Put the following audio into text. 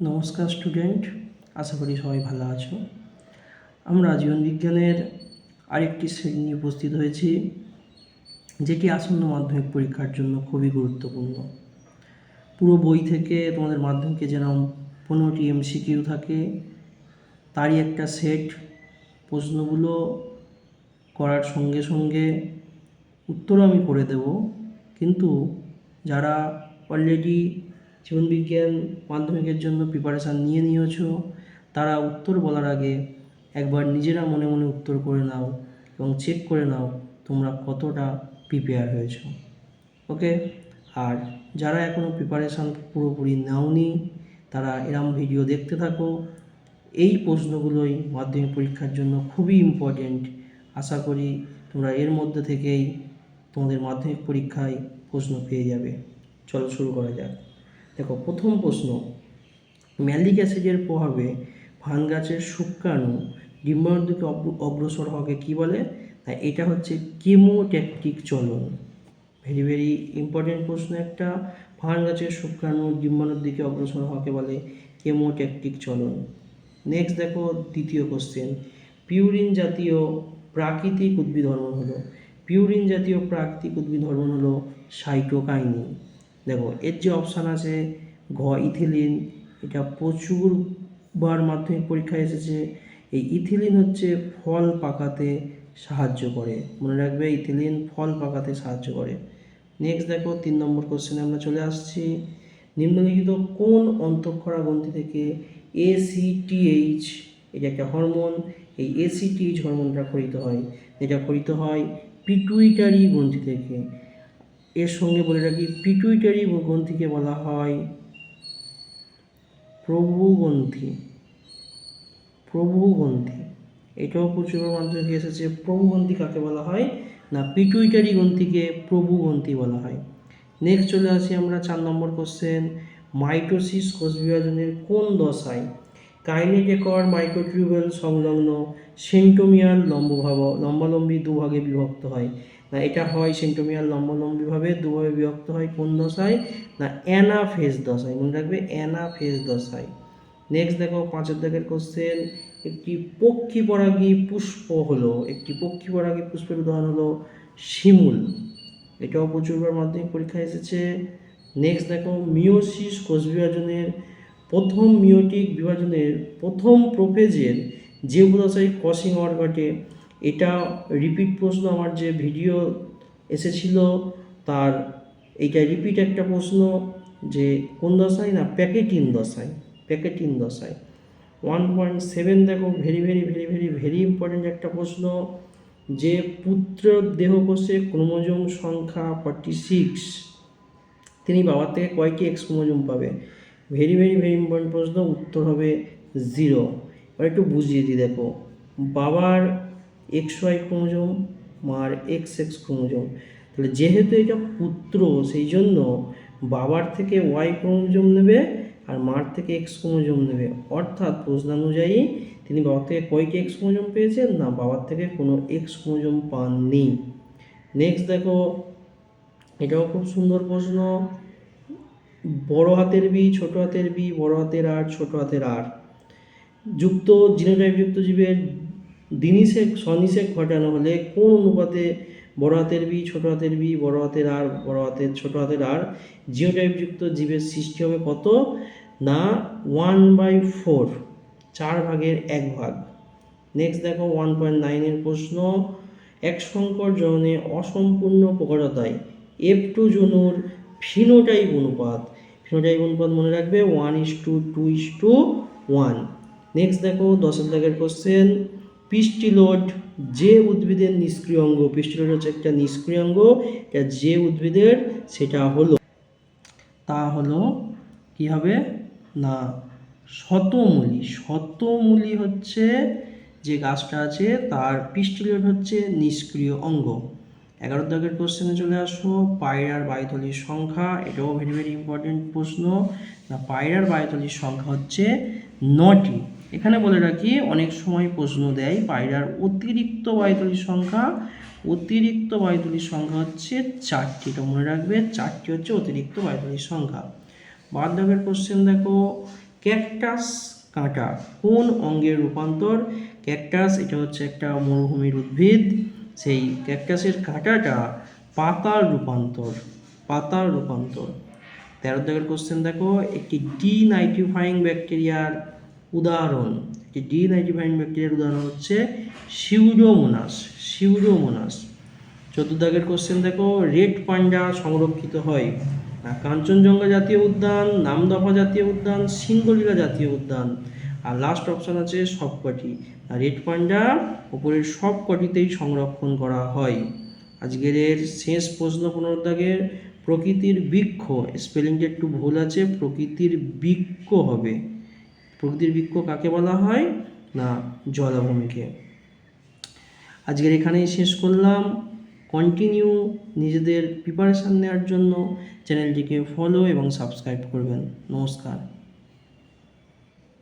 নমস্কার স্টুডেন্ট, আশা করি সবাই ভালো আছো। আমরা জীবন বিজ্ঞানের আরেকটি শ্রেণি নিয়ে উপস্থিত হয়েছি, যেটি আসন্ন মাধ্যমিক পরীক্ষার জন্য খুবই গুরুত্বপূর্ণ। পুরো বই থেকে তোমাদের মাধ্যমিকে যেরকম পনেরোটি এমসিকিউ থাকে, তারই একটা সেট প্রশ্নগুলো করার সঙ্গে সঙ্গে উত্তরও আমি করে দেব। কিন্তু যারা অলরেডি জীবনবিজ্ঞান মাধ্যমিকের জন্য প্রিপারেশান নিয়ে নিয়েছো। তারা উত্তর বলার আগে একবার নিজেরা মনে মনে উত্তর করে নাও এবং চেক করে নাও তোমরা কতটা প্রিপেয়ার হয়েছো। ওকে আর যারা এখনও প্রিপারেশান পুরোপুরি নাওনি, তারা এরম ভিডিও দেখতে থাকো। এই প্রশ্নগুলোই মাধ্যমিক পরীক্ষার জন্য খুবই ইম্পর্ট্যান্ট আশা করি তোমরা এর মধ্যে থেকেই তোমাদের মাধ্যমিক পরীক্ষায় প্রশ্ন পেয়ে যাবে। চলো শুরু করা যাক। দেখো, প্রথম প্রশ্ন ম্যালিক অ্যাসিডের প্রভাবে ধান গাছের শুক্রাণু ডিম্বাণুর দিকে অগ্র- অগ্রসর হওয়াকে কী বলে? না এটা হচ্ছে কেমোট্যাকটিক চলন। ভেরি ভেরি ইম্পর্টেন্ট প্রশ্ন একটা। ধান গাছের শুক্রাণু ডিম্বাণুর দিকে অগ্রসর হওয়াকে বলে কেমোট্যাকটিক চলন। নেক্সট দেখো, দ্বিতীয় কোশ্চেন পিউরিন জাতীয় প্রাকৃতিক উদ্ভিদ হরমোন হলো। পিউরিন জাতীয় প্রাকৃতিক উদ্ভিদ হরমোন হলো সাইটোকাইনিন দেখো, এর যে অপশান আছে, ঘ ইথিলিন, এটা প্রচুর বার মাধ্যমিক পরীক্ষায় এসেছে। এই ইথিলিন হচ্ছে ফল পাকাতে সাহায্য করে। মনে রাখবে, ইথিলিন ফল পাকাতে সাহায্য করে। নেক্সট দেখো, তিন নম্বর কোশ্চেনে আমরা চলে আসছি। নিম্নলিখিত কোন অন্তঃক্ষরা গ্রন্থি থেকে এসিটিএইচ এটা একটা হরমোন, এই এসিটিএইচ হরমোনটা খরিত হয়। এটা খরিত হয় পিটুইটারি গ্রন্থি থেকে। এর সঙ্গে বলে রাখি পিটুইটারি গ্রন্থিকে বলা হয় প্রভুগ্রন্থি। প্রভুগ্রন্থি। এটাও প্রচুর মাধ্যমিকে এসেছে। প্রভুগ্রন্থি কাকে বলা হয়? না পিটুইটারি গ্রন্থিকে প্রভুগ্রন্থি বলা হয়। নেক্সট চলে আসি আমরা চার নম্বর কোশ্চেন মাইটোসিস কোষ বিভাজনের কোন দশায়? কাইনেটেকর মাইক্রোটিউবেল সংলগ্ন সেন্টোমিয়ার লম্বভাব, লম্বালম্বী দুভাগে বিভক্ত হয়। না এটা হয় সেন্টোমিয়ার লম্বালম্বীভাবে, দুভাবে বিভক্ত হয় কোন দশায়? না অ্যানা অ্যানাফেজ দশায় মনে রাখবে অ্যানা অ্যানাফেজ দশায় নেক্সট দেখো পাঁচের দাগের কোশ্চেন একটি পক্ষী পরাগী পুষ্প হলো, একটি পক্ষী পরাগী পুষ্পের উদাহরণ হলো শিমুল। এটাও প্রচুরবার মাধ্যমিক পরীক্ষায় এসেছে। নেক্সট দেখো মিওসিস কোষ বিভাজনের প্রথম মিওটিক বিভাজনের প্রথম প্রোফেজের যে উপদশায় ক্রসিং হওয়ার ঘটে এটা রিপিট প্রশ্ন আমার যে ভিডিও এসেছিল, তার এইটা রিপিট একটা প্রশ্ন যে কোন দশায় না প্যাকেটিন দশায় প্যাকেটিন দশায়। ওয়ান পয়েন্ট সেভেন দেখো very very very very very important একটা প্রশ্ন যে পুত্র দেহকোষে ক্রোমোজোম সংখ্যা ফর্টি সিক্স তিনি বাবার থেকে কয়টি এক্স ক্রোমোজোম পাবে? ভেরি ভেরি ভেরি ইম্পর্টেন্ট প্রশ্ন, উত্তর হবে জিরো এবার একটু বুঝিয়ে দিই, দেখো। বাবার এক্স ওয়াই ক্রোমোজোম মার এক্স এক্স ক্রোমোজোম। তাহলে যেহেতু এটা পুত্র, সেই জন্য বাবার থেকে ওয়াই ক্রোমোজোম নেবে আর মার থেকে এক্স ক্রোমোজোম নেবে। অর্থাৎ প্রশ্নানুযায়ী তিনি বাবার থেকে কয়টি এক্স ক্রোমোজোম পেয়েছেন? না, বাবার থেকে কোনো এক্স ক্রোমোজোম পাননি। নেক্সট দেখো, এটাও খুব সুন্দর প্রশ্ন। বড় হাতের বি, ছোট হাতের বি, বড় হাতের আর, ছোট হাতের আর। যুক্ত, জিনোটাইপ যুক্ত জীবের দিনিষেক স্বনিষেক ঘটানো হলে কোন অনুপাতে বড় হাতের বি, ছোট হাতের বি, বড় হাতের আর, বড় হাতের, ছোট হাতের আর জিওটাইপ যুক্ত জীবের সৃষ্টি হবে কত? না, ওয়ান বাই ফোর, চার ভাগের এক ভাগ। নেক্সট দেখো, ওয়ান পয়েন্ট নাইনের প্রশ্ন। এক সংকর জননে অসম্পূর্ণ প্রকটতায় এফ টু জনুর ফিনোটাইপ অনুপাত। ফিনোটাইপ অনুপাত মনে রাখবে, one is to two is to, one. Next দেখো, দশের দাগের কোশ্চেন। পিস্টিলোড যে উদ্ভিদের নিষ্ক্রিয় অঙ্গ পিস্টিলোড হচ্ছে একটা নিষ্ক্রিয় অঙ্গ এটা যে উদ্ভিদের সেটা হলো, তা হলো কি হবে? না, শতমূলী শতমূলী হচ্ছে যে গাছটা আছে, তার পিস্টিলিয়ড হচ্ছে নিষ্ক্রিয় অঙ্গ। এগারো দাগের কোশ্চেনে চলে আসো পায়রার বায়ুতলির সংখ্যা, এটাও ভেরি ভেরি ইম্পর্টেন্ট প্রশ্ন। না পায়রার বায়ুতলির সংখ্যা হচ্ছে নটি। এখানে বলে রাখি, অনেক সময় প্রশ্ন দেয়, পায়রার অতিরিক্ত বায়ুতলির সংখ্যা, অতিরিক্ত বায়ুতলির সংখ্যা হচ্ছে চারটি। এটা মনে রাখবে, চারটি হচ্ছে অতিরিক্ত বায়ুতলির সংখ্যা। বাদ কোশ্চেন দেখো ক্যাকটাস কাঁটা কোন অঙ্গের রূপান্তর? ক্যাকটাস এটা হচ্ছে একটা মরুভূমির উদ্ভিদ, সেই ক্যাকটাসের কাঁটাটা পাতার রূপান্তর পাতার রূপান্তর। তেরো দাগের কোশ্চেন দেখো, একটি ডি নাইট্রিফাইং ব্যাকটেরিয়ার উদাহরণ। একটি ডি নাইট্রিফাইং ব্যাকটেরিয়ার উদাহরণ হচ্ছে সিউডোমোনাস সিউডোমোনাস চোদ্দ দাগের কোশ্চেন দেখো, রেড পান্ডা সংরক্ষিত হয়। কাঞ্চনজঙ্ঘা জাতীয় উদ্যান, নামদফা জাতীয় উদ্যান সিঙ্গলীলা জাতীয় উদ্যান। আর লাস্ট অপশন আছে সবকটি। আর রেড পান্ডা উপরের সবকটিতেই সংরক্ষণ করা হয়। আজকের এর শেষ প্রশ্ন পনেরো প্রকৃতির বৃক্ষ। স্পেলিংটা একটু ভুল আছে, প্রকৃতির বৃক্ষ হবে। প্রকৃতির বৃক্ষ কাকে বলা হয়? না, জলাভূমিকে। আজকের এখানেই শেষ করলাম। কন্টিনিউ নিজেদের প্রিপারেশান নেওয়ার জন্য চ্যানেলটিকে ফলো এবং সাবস্ক্রাইব করবেন। নমস্কার।